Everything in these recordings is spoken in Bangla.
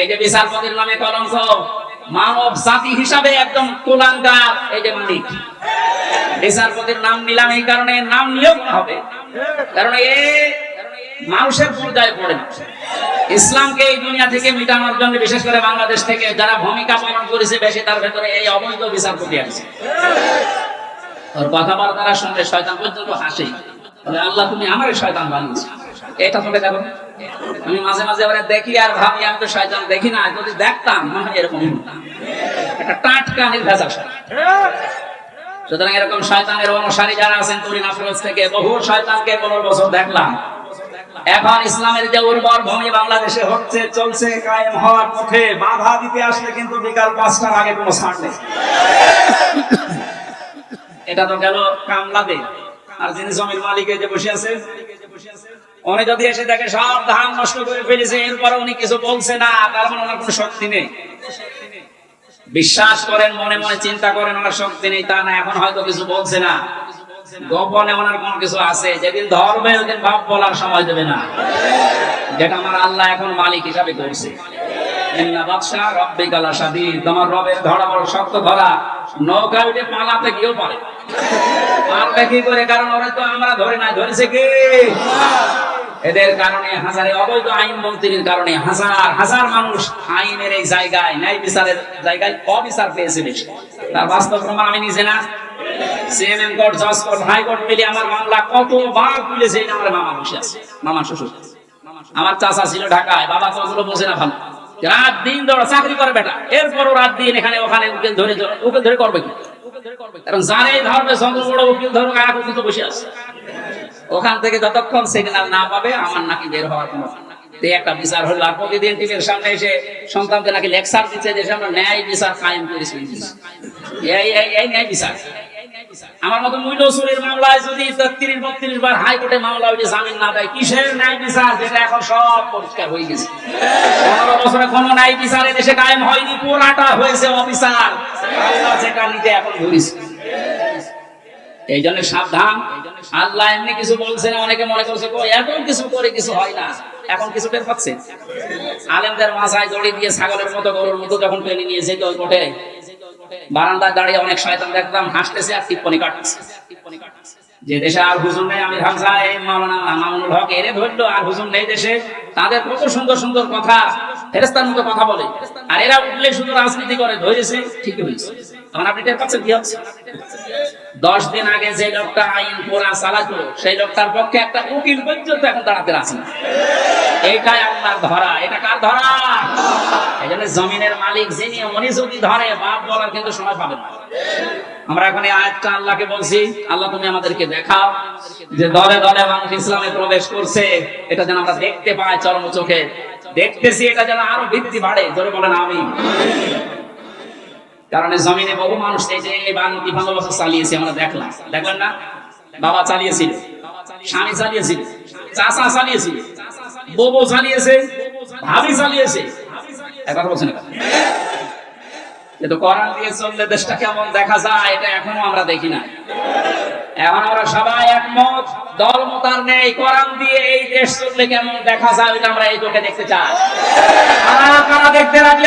এই যে বিচারপতির নামে কলঙ্ক, মানব জাতি হিসাবে একদম কুলাঙ্গার। এই যে মালিক বিচারপতির নাম নিলাম এই কারণে, নাম নিয়োগ হবে। কারণ এ মানুষের পর্যায়ে পড়ে না। ইসলামকে এই দুনিয়া থেকে মিটানোর জন্য, বিশেষ করে বাংলাদেশ থেকে যারা ভূমিকা পালন করেছে বেশি, তার ভেতরে এই অবৈধ বিচারপতি আছে। ওর কথাবার্তা শুনলে শয়তান পর্যন্ত হাসে। আল্লাহ, তুমি আমার শয়তান বানিয়েছো। এটা শুনে দেখো আমি মাঝে মাঝে ওরা দেখি, আর ভাবি, আমি তো শয়তান, দেখি না, যদি দেখতাম মনে হয় এরকম একটা টাটকা শয়তান। সুতরাং এরকম শয়তানের অনুসারী যারা আছেন তুরিন আফরোজ থেকে বহু শয়তানকে পনেরো বছর দেখলাম। এখন ইসলামের যে উর্বর ভূমি বাংলাদেশে হচ্ছে, চলছে, কায়েম হওয়ার পথে বাধা দিতে আসলে কিন্তু বিকাল পাঁচটার আগে কোনো ছাড় নেই। এটা তো গেল কামলাতে আর যিনি জমির মালিকে যে বসে আছে উনি যদি এসে দেখে সব ধান নষ্ট করে ফেলেছে, এরপরে উনি কিছু বলছে না, তার মানে ওনার কোনো শক্তি নেই। বিশ্বাস করেন, মনে মনে চিন্তা করেন, ওনার শক্তি নেই, তা না, এখন হয়তো কিছু বলছে না। গোপনে ওনার কোন কিছু আছে, যেদিন ধরবে, ওদিন ভাব বলার সময় দেবে না। যেটা আমার আল্লাহ এখন মালিক হিসাবে করছে। তোমার রবের ধরা বড় শক্ত ধরা, নৌকা উঠে পালাতে গিয়েও পারে। পারবে কি করে? কারণ ওরা তো আমরা ধরে নাই, ধরেছে কি? এদের কারণে হাজারে অবৈধ আইন মন্ত্রীর কারণে হাজার হাজার মানুষ আইনের এই জায়গায়, ন্যায় বিচারের জায়গায় অবিচার পেয়েছে বেশি। তার বাস্তব প্রমাণ আমি নিজে না। সিএমএম কোর্ট, জজ কোর্ট হাইকোর্ট মিলে আমার মামলা তুলেছে আমার মামা বসে আছে, মামা শ্বশুর। আমার ছিল ঢাকায়, বাবা তো বোঝে না ভালো। রাত দিন ধরে চাকরি করে বেটা। এরপরও রাত দিন এখানে ওখানে উকিল ধরে উকিল ধরে করবে কি? কারণ জানে ধরবে, যত বড় উকিল ধরো একত্রিত বসে আছে। ওখান থেকে যতক্ষণ সিগন্যাল না পাবে, আমার নাকি বের হওয়ার কোনো একটা বিচার হলো, আর প্রতিদিন টিভির সামনে এসে সন্তানকে নাকি লেকচার দিচ্ছে যে, আমরা ন্যায় বিচার কায়েম করেছি। ন্যায় বিচার। আমার মতো মূল্য চুরির মামলায় যদি তেত্রিশ, বত্রিশ বার হাইকোর্টে মামলা জামিন না দেয়, কিসের ন্যায় বিচার যেটা এখন সব পরিষ্কার হয়ে গেছে? পনেরো বছরে কোনো ন্যায় বিচার দেশে কায়েম হয়নি, পুরাটা হয়েছে আল্লাহ যেটা এখন এই জন্য সাবধান। আল্লাহ এমনি কিছু বলছে না, অনেকে মনে করছে এত কিছু করে কিছু হয় না। এখন কিছু টের পাচ্ছে? আলেমদের মাথায় দড়ি দিয়ে ছাগলের মতো, গরুর মতো যখন টেনে নিয়ে যেত ওই কোটে বারান্দায় দাঁড়িয়ে অনেক শয়তান দেখতাম, হাসতেছে আর টিপ্পনি কাটতেছে। যে দেশে আর হুজুর নেই আমি হামসা এই মাওলানা মামুনুল হক, এরে ধরলো আর হুজুর নেই দেশে। তাদের কত সুন্দর সুন্দর কথা ফেরেস্তার মতো কথা বলে। আর এরা উঠলে শুধু রাজনীতি করে, ধরেছে, ঠিকই হয়েছে। দশ দিন আগে যে লোকটা আইন পোড়া চালাতো, সেই লোকটার পক্ষে একটা উকিল পর্যন্ত এখন দাঁড়াতে না। এইটাই আল্লাহর ধরা। এটা কার ধরা? এই জমিনের মালিক যিনি, উনি যদি ধরে, বাপ বলার কিন্তু সময় পাবেন না। আমরা এখন এই আয়াতটা আল্লাহকে বলছি, আল্লাহ তুমি আমাদেরকে দেখাও যে দলে দলে মানুষ ইসলামে প্রবেশ করছে, এটা যেন আমরা দেখতে পাই চরম চোখে। দেখতেছি এটা যেন আরও বৃদ্ধি বাড়ে। ধরে বলেন আমি কারণ জমিনে বহু মানুষ এই যে তিপ্পান্ন বছর চালিয়েছে, আমরা দেখলাম। দেখলেন না? বাবা চালিয়েছিল, স্বামী চালিয়েছিল, চাচা চালিয়েছিল, বউ চালিয়েছে, ভাবি চালিয়েছে। একবার বলছেন কিন্তু দিয়ে চললে দেশটা কেমন দেখা যায়, এটা এখনও আমরা দেখি না এখন আমরা সবাই একমত, দল মতার নেই, কোরআন দিয়ে এই দেশ চললে কেমন দেখা যায়, ওইটা আমরা এই চোখে দেখতে চাই। কারা দেখতে রাজি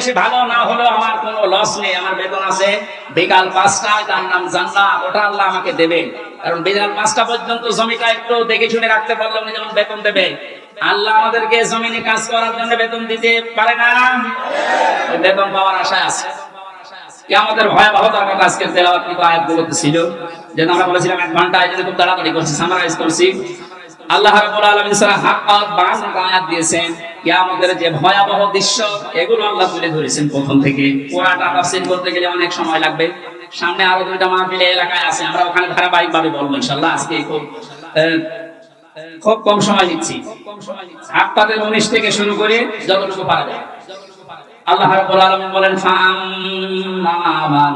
দেশে ভালো না হলেও আমার কোনো লস নেই, আমার বেতন আছে। বিকাল পাঁচটায় তার নাম জান্নাত, ওটা আল্লাহ আমাকে দেবে কারণ বিকাল পাঁচটা পর্যন্ত জমিটা একটু দেখে শুনে রাখতে পারলে উনি যেমন বেতন দেবে। আল্লাহ আমাদেরকে জমিনে কাজ করার জন্য বেতন দিতে পারে না? বেতন পাওয়ার আশায় আছে। আল্লাহ রাব্বুল আলামিন সূরা হাক্কাত 52 আয়াত দিয়েছেন। কিয়ামতের যে ভয়াবহ দৃশ্য, এগুলো আল্লাহ তুলে ধরেছেন প্রথম থেকে। পুরাটা তাফসীর করতে গেলে অনেক সময় লাগবে। সামনে আরও দুইটা মাহফিল এলাকায় আছে, আমরা ওখানে ধারাবাহিক ভাবে বলব ইনশাআল্লাহ। আজকে খুব খুব কম সময় নিচ্ছি। হাক্কাতের 19 থেকে শুরু করে যতটুকু পারা যায়। আল্লাহ রাব্বুল আলামিন বলেন ফাম্মা মান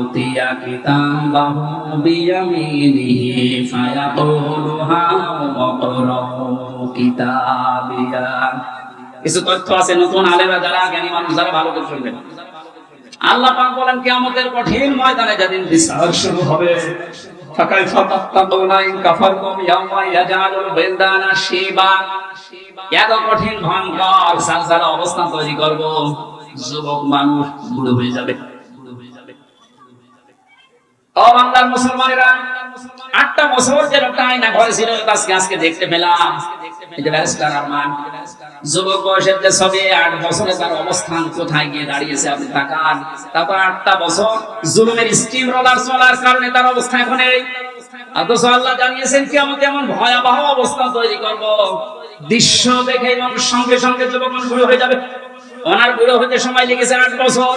উতিয়া কিতাবাহু বিয়ামিনিহি ফায়াকুলু হাউ কিতাবিয়া। কিছু তথ্য আছে, নতুন আলেরা যারা জ্ঞানী মানুষ, যারা ভালো করে শুনবেন আল্লাহ পাক বলেন, কিয়ামতের কঠিন ময়দানে যেদিন বিচার শুরু হবে ফাকাইফা তৈরি করব, যুবক মানুষ বুড়ো হয়ে যাবে। বাংলার মুসলমানেরা, আটটা বছর যে আয়না আজকে দেখতে পেলাম। জানিয়েছেন কি এমন ভয়াবহ অবস্থা তৈরি করব। দৃশ্য দেখে মানুষ সঙ্গে সঙ্গে যুবক বুড়ো হয়ে যাবে। ওনার বুড়ো হতে সময় লেগেছে আট বছর।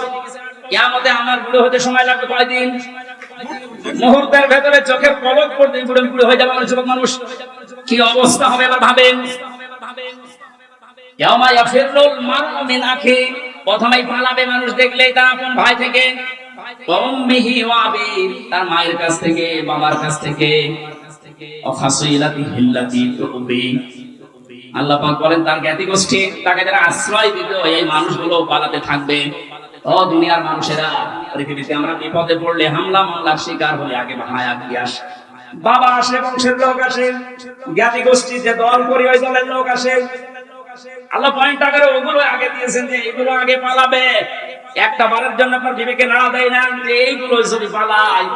কেমতে আমার বুড়ো হতে সময় লাগবে কয়দিন? মুহূর্তের ভেতরে চোখের পলক পড়তে বুড়ো বুড়ো হয়ে যাবে আমার যুবক মানুষ। কি অবস্থা হবে এবার ভাবেন? পাক বলেন, তার জ্ঞাতি গোষ্ঠী তাকে যারা আশ্রয় দিত এই মানুষগুলো পালাতে থাকবে। ও দুনিয়ার মানুষেরা, পৃথিবীতে আমরা বিপদে পড়লে হামলা মামলার শিকার হলে আগে ভায়া কি আসে। বাবা আসে, বংশের লোক আসে, জ্ঞাতি গোষ্ঠী যে দল ওই দলের লোক আসে। আল্লাহ পয়েন্ট আকারে ওগুলো আগে দিয়েছেন যে এগুলো আগে পালাবে। একটা বারের জন্য আপনার বিবেকে নাড়া দেয় না, যে এইগুলো যদি পালায়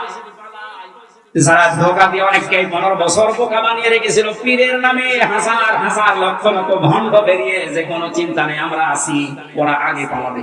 যারা ধোকা দিয়ে অনেককে পনেরো বছর বোকা বানিয়ে রেখেছিল, পীরের নামে হাজার হাজার লক্ষ লক্ষ ভণ্ড বেরিয়ে যে কোনো চিন্তা নেই, আমরা আছি, ওরা আগে পালাবে।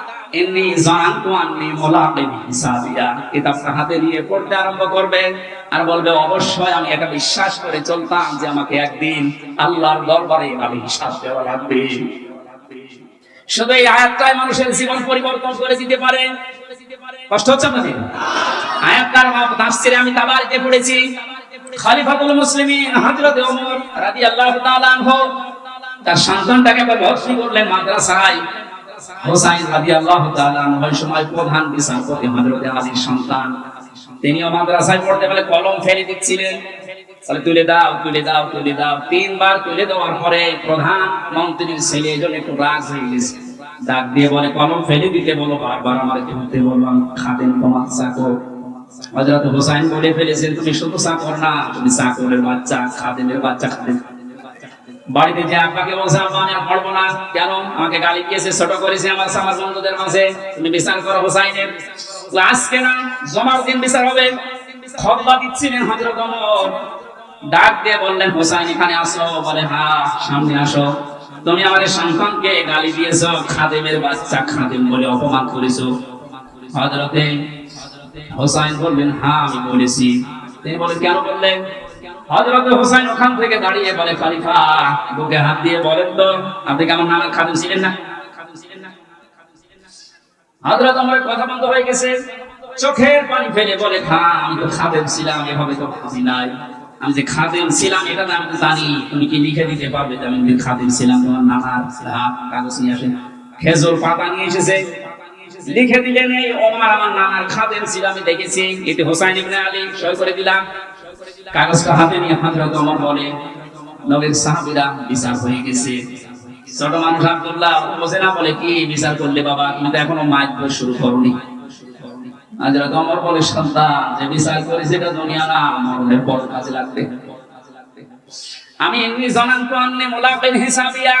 ইন্নী জানতু আন্নী হিসাবিয়া। কিতাবটা হাতে নিয়ে পড়তে আরম্ভ করবে আর বলবে, অবশ্যই আমি এটা বিশ্বাস করে চলতাম যে আমাকে একদিন আল্লাহর দরবারে আমি হিসাব দেওয়া লাগবে। শুধু এই আয়াতটাই মানুষের জীবন পরিবর্তন করে দিতে পারে। কষ্ট হচ্ছে আপনাদের? আয়াতটার আমি তাবারিতে পড়েছি। খলিফাতুল মুসলিমিন হযরত তার সন্তানটাকে আবার ভর্তি করলেন মাদ্রাসায়। হোসাইন রাদিয়াল্লাহু তাআলা ওই সময় প্রধান বিচারপতি হযরত আলীর সন্তান। তিনিও মাদ্রাসায় পড়তে গেলে কলম ফেলে দিচ্ছিলেন। তুলে দাও তুলে দাও তুলে দাও। তিনবার তুলে দেওয়ার পরে প্রধান মন্ত্রীর ছেলে এজন্য একটু রাগ হয়ে গেছে। ডাক দিয়ে বলে, কলম ফেলে দিতে বলো, বারবার আমার তুলতে বললাম খাদেন তোমার চাকর। হজরত হোসাইন বলে ফেলেছেন, তুমি শুধু চাকর না, তুমি চাকরের বাচ্চা খাদেনের বাচ্চা খাদেন বাড়িতে যে আপনাকে বলছে আব্বা আর পড়ব না। কেন? আমাকে গালি দিয়েছে, ছোট করেছে আমার সমাজ বন্ধুদের মাঝে। তুমি বিচার করো হোসাইনের। আজকে না, জমার দিন বিচার হবে। খববা দিচ্ছিলেন হজরত অমর ডাক দিয়ে বললেন, হোসাইন, এখানে আসো। বলে হ্যাঁ সামনে আসো। তুমি আমাদের সন্তানকে গালি দিয়েছ, খাদেমের বাচ্চা খাদেম বলে অপমান করেছ। হজরতে হোসাইন বললেন হ্যাঁ আমি বলেছি। তিনি বলেন কেন বললেন? হজরত হোসাইন ওখান থেকে দাঁড়িয়ে বলে, খালিফা, বুকে হাত দিয়ে বলেন তো, আপনি ছিলেন না? আমার কথা বন্ধ হয়ে গেছে। চোখের পানি ফেলে বলে আমি তো খাদেম ছিলাম, এভাবে তো নাই। আমি যে খাদেম ছিলাম, এটা আমি জানি। তুমি কি লিখে দিতে পারবে যে খাদেম ছিলাম? তোমার কাগজ নিয়ে আসেন খেজুর পাতা নিয়ে এসেছে। লিখে দিলেন, এই ওমর আমার নানার খাদেম ছিল আমি দেখেছি। এটি হোসাইন ইবনে আলী সই করে দিলাম। কাগজটা হাতে নিয়ে হযরত ওমর বলে, নবীর সাহাবীরা বিচার হয়ে গেছে। ছোট মানুষ আব্দুল্লাহ বোঝে না, বলে, কি বিচার করলে বাবা? তুমি তো এখনও মাইক শুরু করনি। হযরত ওমর বলে, সন্তান, যে বিচার করেছে এটা দুনিয়া না, মরণের পর কাজে লাগবে। আমি এমনি জানান তো আনলে মোলাকিন হিসাবিয়া,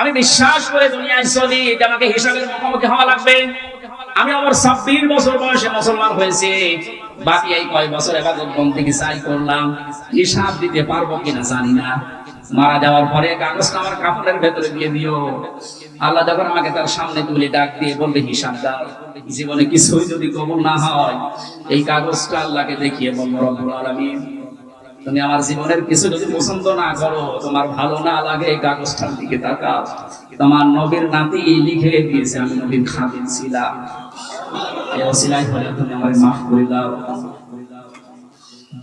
আমি বিশ্বাস করে দুনিয়ায় চলি এটা আমাকে হিসাবের মুখোমুখি হওয়া লাগবে। আমি আমার ছাব্বিশ বছর বয়সে মুসলমান হয়েছি। বাকি এই কয় বছর এবাদত বন্দিকে চাই করলাম। হিসাব দিতে পারব কিনা জানি না। মারা যাওয়ার পরে কাগজটা আমার কাপড়ের ভেতরে দিয়ে দিও। আল্লাহ যখন আমাকে তার সামনে তুলে ডাক দিয়ে বললে, হিসাব দাও। জীবনে কিছুই যদি কবুল না হয়, এই কাগজটা আল্লাহকে দেখিয়ে বলব রব্বুল আলামিন। তুমি আমার জীবনের কিছু যদি পছন্দ না করো, তোমার ভালো না লাগে কাগজটার দিকে তাকাও। তোমার নবীর নাতি লিখে দিয়েছে, আমি নবীর খাদিম ছিলাম।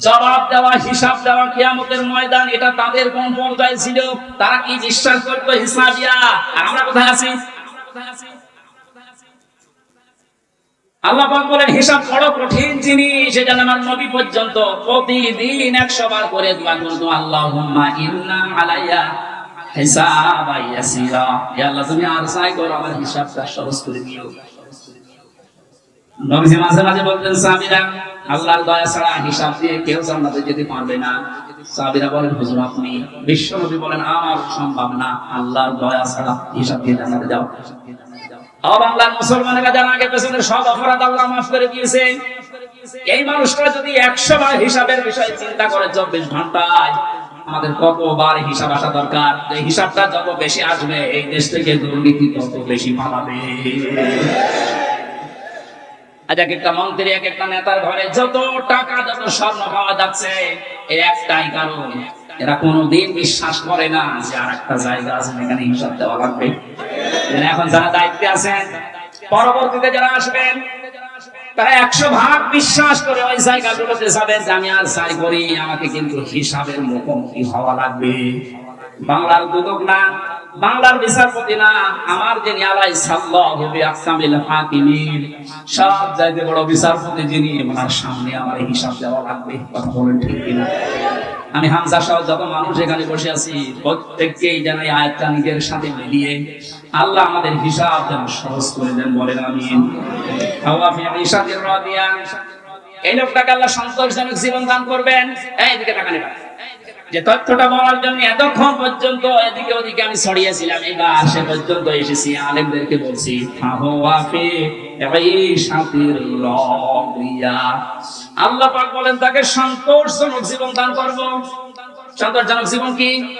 জবাব দেওয়া, হিসাব দেওয়া ময়দান, এটা তাদের ছিল তারা কি বিশ্বাস করতো হিসাবিয়া? আমরা কোথায় আছি? আল্লাহ বলেন, হিসাব বড় কঠিন জিনিস আমার নবী পর্যন্ত প্রতিদিন 100 বার করে দোয়া করতো আলাইয়া ইয়া আল্লাহ, তুমি আর সাই করো, আমার হিসাবটা সহজ করে দিও। আল্লাহর দয়া ছাড়া হিসাব দিয়ে কেউ যেতে পারবে না। বলেন, হুজুর, আপনি বিশ্ব নবী বলেন, আমার সম্ভব না। আল্লাহর দয়া ছাড়া হিসাব দিয়ে জান্নাতে যাও। বাংলার মুসলমানেরা যারা আগে পেছনের সব অপরাধ আল্লাহ মাফ করে দিয়েছে। এই মানুষটা যদি একশো বার হিসাবের বিষয়ে চিন্তা করে চব্বিশ ঘন্টায়, আমাদের কতবার হিসাব আসা দরকার? এই হিসাবটা যত বেশি আসবে, এই দেশ থেকে দুর্নীতি তত বেশি পালাবে আজ এক একটা মন্ত্রী, এক একটা নেতার ঘরে যত টাকা, যত স্বর্ণ পাওয়া যাচ্ছে একটাই কারণ। এরা কোনোদিন বিশ্বাস করে না যে আর একটা জায়গা আছে এখানে হিসাব দেওয়া লাগবে। এখন যারা দায়িত্বে আছেন, পরবর্তীতে যারা আসবেন, তারা একশো ভাগ বিশ্বাস করে ওই জায়গাগুলোতে যাবেন যে আমি আর করি, আমাকে কিন্তু হিসাবের মুখোমুখি হওয়া লাগবে। বাংলার দুদক না, বাংলার বিচারপতি না, আমার যিনি আলাই হাকিমিন, সব বড় বিচারপতি যিনি, ওনার সামনে আমার হিসাব দেওয়া লাগবে, কথা বলেন ঠিক কিনা? আমি হামজা সহ যত মানুষ এখানে বসে আছি, প্রত্যেককেই আয়াতটা নিজের সাথে মিলিয়ে আল্লাহ আমাদের হিসাব যেন সহজ করে দেন, বলেন জীবন দান আমি আল্লাহ পাক বলেন, তাকে সন্তোষজনক জীবন দান করব। সন্তোষজনক জীবন কি?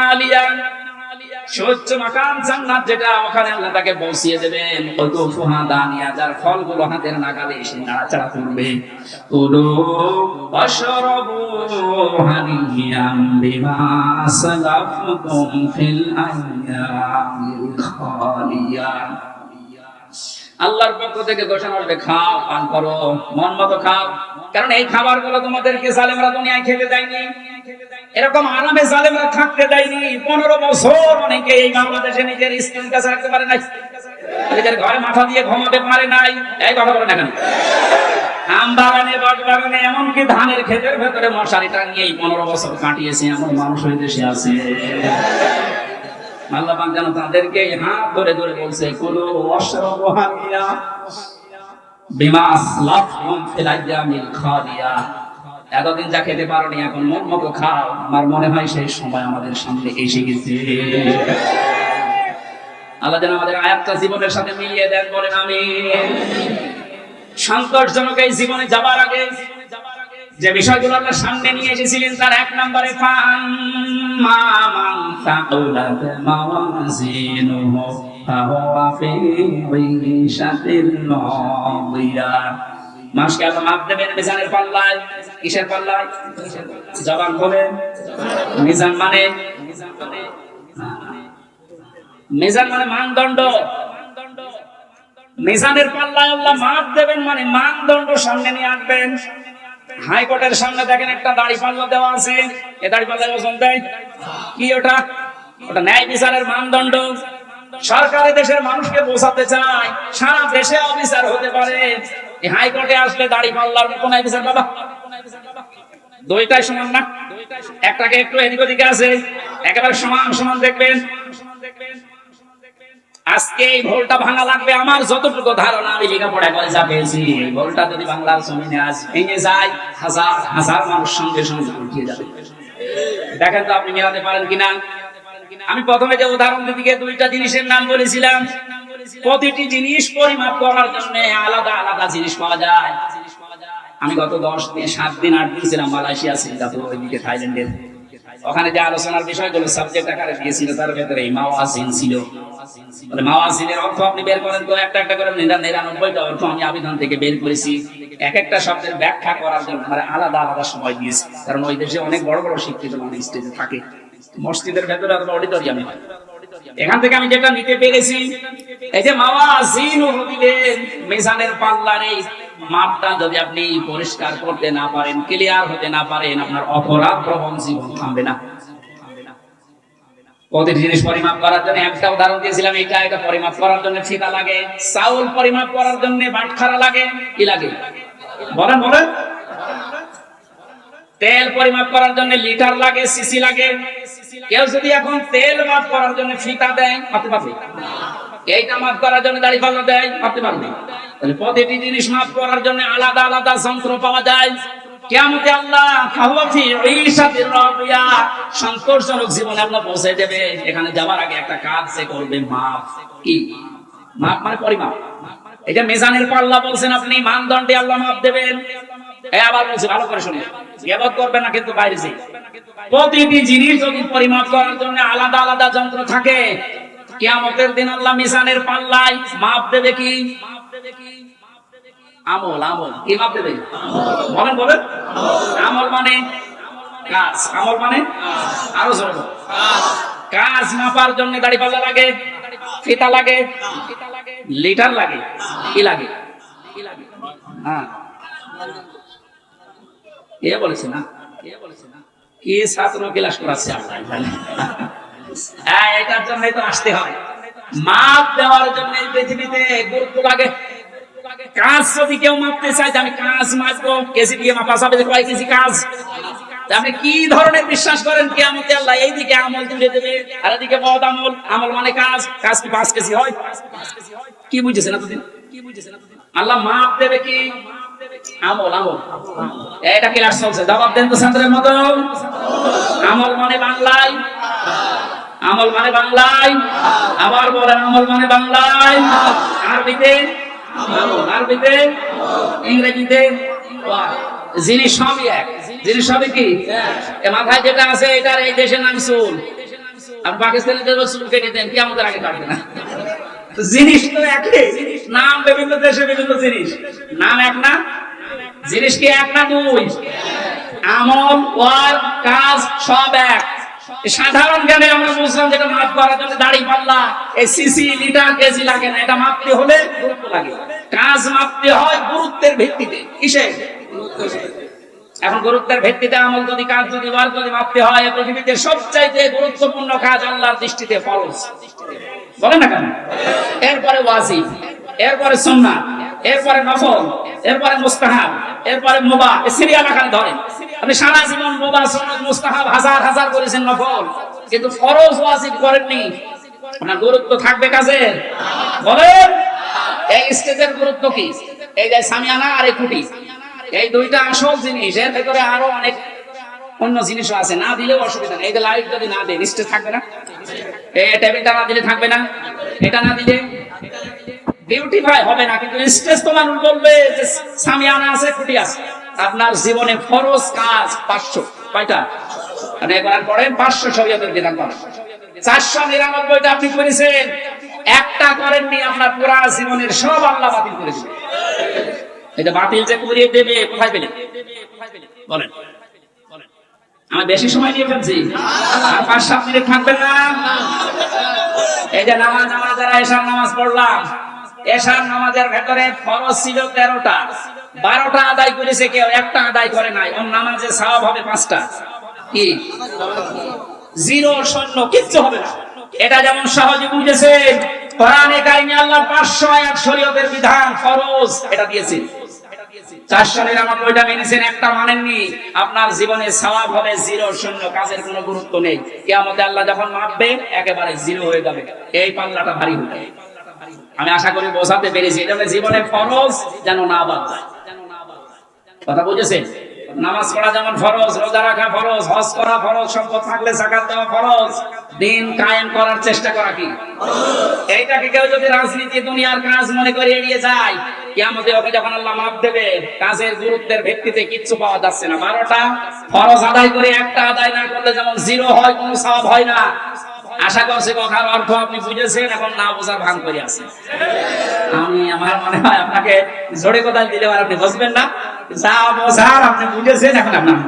আলিয়া। মাকাম জান্নাত যেটা ওখানে আল্লাহ তাকে পৌঁছিয়ে দেবেন। ফুহা দানিয়া যার ফলগুলো হাতের নাগালে এসে নাড়াচাড়া করবে। ওয়াশরাবু হানিয়াম ফিল আইয়ামিল খালিয়া। আল্লাহর পক্ষ থেকে ঘোষণা আসবে খাও, পান করো, মন মতো খাও। কারণ এই খাবারগুলো তোমাদেরকে জালেমরা দুনিয়ায় খেতে দেয়নি। এরকম আরামে জালেমরা থাকতে দেয়নি। পনেরো বছর অনেকে এই বাংলাদেশে নিজের স্ত্রীর কাছে রাখতে পারে নাই। নিজের ঘরে মাথা দিয়ে ঘুমাতে পারে নাই। এই কথা বলে না কেন? আম বাগানে, বট বাগানে, এমনকি ধানের ক্ষেতের ভেতরে মশারি টাঙিয়ে এই পনেরো বছর কাটিয়েছে এমন মানুষ ওই দেশে আছে। আল্লাহ পাক যেন তাদেরকে হাত ধরে ধরে বলছে, কুলু ওয়াশরাবু হানিয়া বিমা আসলাফতুম ফিল আইয়ামিল খালিয়া। এতদিন যা খেতে পারোনি, এখন মন মতো খাও। আমার মনে হয় সেই সময় আমাদের সামনে এসে গেছে। আল্লাহ যেন আমাদের আয়াতটা জীবনের সাথে মিলিয়ে দেন, বলেন আমি সন্তোষজনক এই জীবনে যাবার আগে, যে বিষয়গুলো আল্লাহ সামনে নিয়ে এসেছিলেন, তার এক নম্বরে মাসকে আল্লাহ মাপ দেবেন, মিজানের পাল্লায়। কিসের পাল্লায়? জবান বলে মিজান মানে? মিজান মানে মানদণ্ড। মিজানের পাল্লায় আল্লাহ মাপ দেবেন মানে মানদণ্ড সামনে নিয়ে আসবেন। হাইকোর্টের সামনে দেখেন একটা দাড়ি পাল্লা দেওয়া আছে। এ দাড়ি পাল্লায় ওজন দেয়। কি ওটা? ওটা ন্যায় বিচারের মানদণ্ড। সরকারি দেশের মানুষকে বোঝাতে চায়, সারা দেশে অফিসার হতে পারে। হাইকোর্টে আসলে দাড়ি পাল্লার মতো ন্যায় বিচার বাবা। দুইটাই সমান না? একটাকে একটু এদিক ওদিকে আছে, একেবারে সমান সমান দেখবেন। আজকে এই ভোলটা ভাঙা লাগবে আমার যতটুকু ধারণা, আমি লেখাপড়া করে যা পেয়েছি। এই ভোলটা যদি বাংলার জমিনে আজ ভেঙে যায়, হাজার হাজার মানুষ সঙ্গে সঙ্গে উঠিয়ে যাবে। দেখেন তো আপনি মেলাতে পারেন কিনা? আমি প্রথমে যে উদাহরণ দিকে দুইটা জিনিসের নাম বলেছিলাম প্রতিটি জিনিস পরিমাপ করার জন্য আলাদা আলাদা জিনিস পাওয়া যায়। আমি গত দশ দিন, সাত দিন, আট দিন ছিলাম মালয়েশিয়া, সিঙ্গাপুর, ওইদিকে থাইল্যান্ডের। ওখানে যে আলোচনার বিষয়গুলো সাবজেক্ট আকারে দিয়েছিল, তার ভেতরে মাওয়াজিন ছিল। মানে মাওয়াজিনের অর্থ আপনি বের করেন তো, একটা একটা করে নিরানব্বইটা অর্থ আমি আবেদন থেকে বের করেছি। এক একটা শব্দের ব্যাখ্যা করার জন্য মানে আলাদা আলাদা সময় দিয়েছি। কারণ ওই দেশে অনেক বড় বড় শিক্ষিত স্টেজে থাকে। মসজিদের ভেতরে অথবা অডিটোরিয়ামে এখান থেকে আমি যেটা নিতে পেরেছি, এই যে মাওয়া জিন দিলেন মেজানের পাল্লার, মাপটা যদি আপনি পরিষ্কার করতে না পারেন ক্লিয়ার হতে না পারেন, আপনার অপরাধ প্রবণ জীবন থামবে না। এটা পরিমাপ করার জন্য ফিতা লাগে, চাউল পরিমাপ করার জন্য বাটখারা লাগে, কি লাগে? বলেন বলেন। তেল পরিমাপ করার জন্য লিটার লাগে, সিসি লাগে। কেউ যদি এখন তেল মাপ করার জন্য ফিতা দেয়, মাপতে পারবে? এইটা মাপ করার জন্য দাড়ি দেয়, মাপতে পারবে? তাহলে প্রতিটি জিনিস মাপ করার জন্য আলাদা আলাদা যন্ত্র পাওয়া যায়। সন্তোষজনক জীবনে দেবে। এখানে যাওয়ার আগে একটা কাজ সে করবে, মাপ। কি? মাপ মানে পরিমাপ। এটা মেজানের পাল্লা বলছেন আপনি, মানদণ্ডে আল্লাহ মাপ দেবেন। প্রতিটি জিনিস পরিমাপ করার জন্য আলাদা আলাদা যন্ত্র থাকে পাল্লায় কি? কি মানে মানে আরও কাজ মাপার জন্য দাড়ি পাল্লা লাগে লাগে, লিটার লাগে? কি লাগে? হ্যাঁ। হ্যাঁ কাজ যদি কেউ মাপতে চায় আমি কাজ মাপবো, কেজি দিয়ে মাপা কয় কেজি কাজ? আপনি কি ধরনের বিশ্বাস করেন? কি আমাকে আল্লাহ এইদিকে আমল তুলে দেবে, আর এদিকে বদ আমল। আমল মানে কাজ। কাজ কি পাঁচ কেজি হয়। কি বুঝেছেন এতদিন? কি বুঝেছেন এতদিন? আল্লাহ মাপ দেবে কি? আমল আমল। এটা চলছে। জবাব দেন তো আমল মানে বাংলায়। আমল মানে বাংলায়। আবার বলেন, আমল মানে বাংলায়। আরবিতে? আরবিতে? ইংরেজিতে। জিনিস সবই এক। জিনিস সবই কি? মাথায় যেটা আছে, এটার এই দেশের নাম চুল। আর পাকিস্তানি দেশ চুল কেটে দেন কি আমাদের আগে কাটবে না। জিনিস তো একই। নাম বিভিন্ন দেশে বিভিন্ন জিনিস। নাম এক না? জিনিস কি এক না দুই? আমল ওয়ার কাজ সব এক। সাধারণ জ্ঞানে আমরা বুঝলাম যেটা মাপ করার জন্য দাড়ি পাল্লা। এই সিসি লিটার, কেজি লাগে না। এটা মাপতে হলে গুরুত্ব লাগে। কাজ মাপতে হয় গুরুত্বের ভিত্তিতে। কিসে এখন গুরুত্বের ভিত্তিতে আমল যদি, কাজ যদি বার যদি মাপতে হয় পৃথিবীতে সবচাইতে গুরুত্বপূর্ণ কাজ আল্লাহর দৃষ্টিতে ফরজ। বলে না কেন? এরপরে ওয়াজিব, এরপরে সুন্নাত এরপরে নফল, এরপরে মুস্তাহাব, এরপরে এই সিরিয়াল আকারে ধরেন। আপনি সারা জীবন মুবাহ সুন্নাত মুস্তাহাব হাজার হাজার করেছেন নফল, কিন্তু ফরজ ওয়াজিব করেননি। আপনার গুরুত্ব থাকবে কাজের বলেন, এই স্টেজের গুরুত্ব কি? এই যে সামিয়ানা আর এই খুঁটি, এই দুইটা আসল জিনিস, এর ভেতরে আরও অনেক অন্য জিনিসও আছে। না দিলেও অসুবিধা নেই। এই যে লাইট যদি না দেয় নিশ্চয় থাকবে না। টেবিলটা না দিলে থাকবে না। এটা না দিলে বিউটিফাই হবে না, কিন্তু তো মানুষ বলবে যে আছে আছে। আপনার জীবনে ফরজ কাজ পাঁচশো, কয়টা? মানে একবার পড়েন পাঁচশো শরীয়তের বিধান করেন চারশো নিরানব্বইটা আপনি করেছেন। একটা করেননি, আপনার পুরা জীবনের সব আল্লাহ বাতিল করেছেন এটা বাতিল যে করিয়ে দেবে, কোথায় পেলে? বলেন। আমি বেশি সময় নিয়ে ফেলছি। আর পাঁচ, সাত মিনিট থাকবেন না। এই যে নামাজ আমরা যারা এশার নামাজ পড়লাম। এশার নামাজের ভেতরে ফরজ ছিল তেরোটা। বারোটা আদায় করেছে কেউ, একটা আদায় করে নাই। ওর নামাজে সওয়াব হবে পাঁচটা। কি? জিরো শূন্য কিচ্ছু হবে না। এটা যেমন সহজে বুঝেছে। কোরআনে কারিমে আল্লাহ পাঁচশো আয়াত শরীয়তের বিধান, ফরজ, এটা দিয়েছে। চারশো নিরানব্বইটা মেনেছেন একটা মানেননি। আপনার জীবনে সওয়াব হবে জিরো, শূন্য, কাজের কোনো গুরুত্ব নেই। কেয়ামতে আল্লাহ যখন মাপবে, একেবারে জিরো হয়ে যাবে। এই পাল্লাটা ভারী হবে। আমি আশা করি বোঝাতে পেরেছি। এটা জীবনে ফরজ যেন না বাদ যায় কথা বুঝেছেন? নামাজ পড়া যেমন ফরজ, রোজা রাখা ফরজ, হজ করা ফরজ, সম্পদ থাকলে জাকাত দেওয়া ফরজ। দিন কায়েম করার চেষ্টা করা কি? এইটাকে কেউ যদি রাজনীতি দুনিয়ার কাজ মনে করে এড়িয়ে যায়, কিয়ামতে ওকে যখন আল্লাহ মাপ দেবে, কাজের গুরুত্বের ভিত্তিতে কিচ্ছু পাওয়া যাচ্ছে না। বারোটা আদায় করে একটা আদায় না করলে যেমন জিরো হয়, কোনো সব হয় না। আশা করছি কথার অর্থ আপনি বুঝেছেন এখন না বোঝার ভান করে আছেন। আমি, আমার মনে হয় আপনাকে জোরে কোদাল দিলে আপনি বুঝবেন না। যা বোঝার আপনি বুঝেছেন, এখন আপনার